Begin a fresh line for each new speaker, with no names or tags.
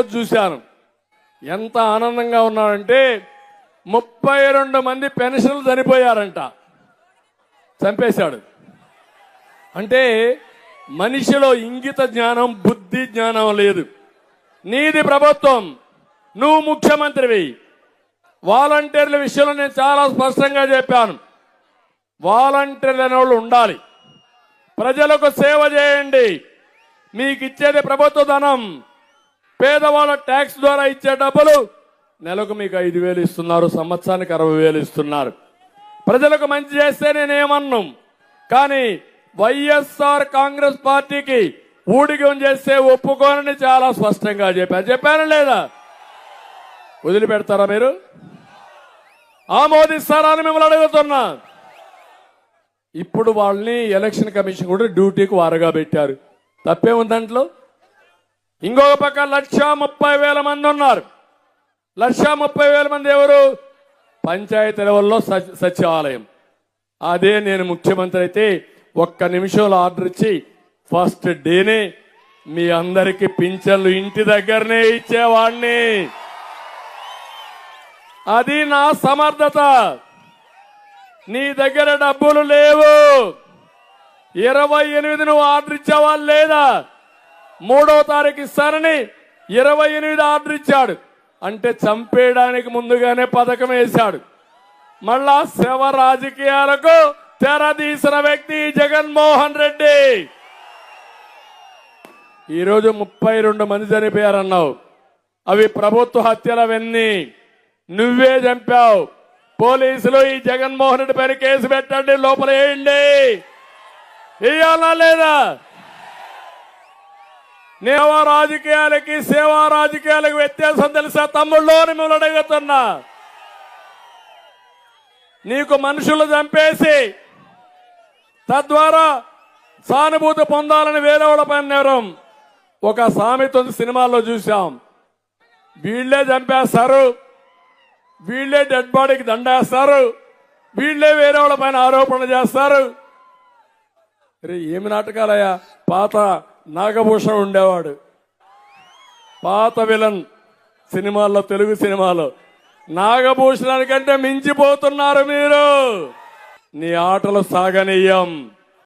రోజు చూశాను. ఎంత ఆనందంగా ఉన్నాడంటే ముప్పై రెండు మంది పెన్షన్లు చనిపోయారంట. చంపేశాడు. అంటే మనిషిలో ఇంగిత జ్ఞానం బుద్ధి జ్ఞానం లేదు. నీది ప్రభుత్వం నువ్వు ముఖ్యమంత్రివి. వాలంటీర్ల విషయంలో నేను చాలా స్పష్టంగా చెప్పాను. వాలంటీర్లు అనే వాళ్ళు ఉండాలి. ప్రజలకు సేవ చేయండి. మీకు ఇచ్చేది ప్రభుత్వ ధనం. పేదవాళ్ళ ట్యాక్స్ ద్వారా ఇచ్చే డబ్బులు నెలకు మీకు ఐదు వేలు ఇస్తున్నారు సంవత్సరానికి అరవై వేలు ఇస్తున్నారు. ప్రజలకు మంచి చేస్తే నేనేమన్నాం కానీ వైఎస్ఆర్ కాంగ్రెస్ పార్టీకి ఊడిగం చేస్తే ఒప్పుకోనని చాలా స్పష్టంగా చెప్పాను చెప్పాను లేదా? వదిలిపెడతారా మీరు? ఆమోదిస్తారా అని మిమ్మల్ని అడుగుతున్నా. ఇప్పుడు వాళ్ళని ఎలక్షన్ కమిషన్ కూడా డ్యూటీకి వారగా పెట్టారు. తప్పేముందంట్లో ఇంకొక పక్క లక్ష ముప్పై వేల మంది ఉన్నారు. లక్ష ముప్పై వేల మంది ఎవరు? పంచాయతీ లెవెల్లో సచివాలయం. అదే నేను ముఖ్యమంత్రి అయితే ఒక్క నిమిషంలో ఆర్డర్ ఇచ్చి ఫస్ట్ డేనే మీ అందరికి పింఛన్లు ఇంటి దగ్గరనే ఇచ్చేవాడిని అది నా సమర్థత. నీ దగ్గర డబ్బులు లేవు. ఇరవై ఎనిమిది నువ్వు ఆర్డర్ ఇచ్చేవాళ్ళు లేదా? మూడో తారీఖు ఇస్తానని ఇరవై ఎనిమిది ఆర్డర్ ఇచ్చాడు. అంటే చంపేయడానికి ముందుగానే పథకం వేశాడు. మళ్ళా శవ రాజకీయాలకు తెరదీసిన వ్యక్తి జగన్మోహన్ రెడ్డి. ఈరోజు ముప్పై రెండు మంది చనిపోయారన్నావు. అవి ప్రభుత్వ హత్యలవన్నీ నువ్వే చంపావు. పోలీసులు ఈ జగన్మోహన్ రెడ్డి పైన కేసు పెట్టండి లోపల వేయండి. వేయాలా లేదా? నేవా రాజకీయాలకి సేవా రాజకీయాలకు వ్యత్యాసం తెలుసా? తమ్ముళ్ళు మిమ్మల్ని అడుగుతున్నా. నీకు మనుషులు చంపేసి తద్వారా సానుభూతి పొందాలని వేరే వాళ్ళ పైన నేరం. ఒక సామెత ఉంది సినిమాల్లో చూసాం వీళ్ళే చంపేస్తారు వీళ్ళే డెడ్ బాడీకి దండేస్తారు వీళ్ళే వేరే వాళ్ళ పైన ఆరోపణ చేస్తారు. రే ఏమి నాటకాలయ్యా? పాత నాగభూషణ్ ఉండేవాడు. పాత విలన్ సినిమాల్లో తెలుగు సినిమాలో. నాగభూషణానికంటే మించిపోతున్నారు మీరు. నీ ఆటలు సాగనీయం.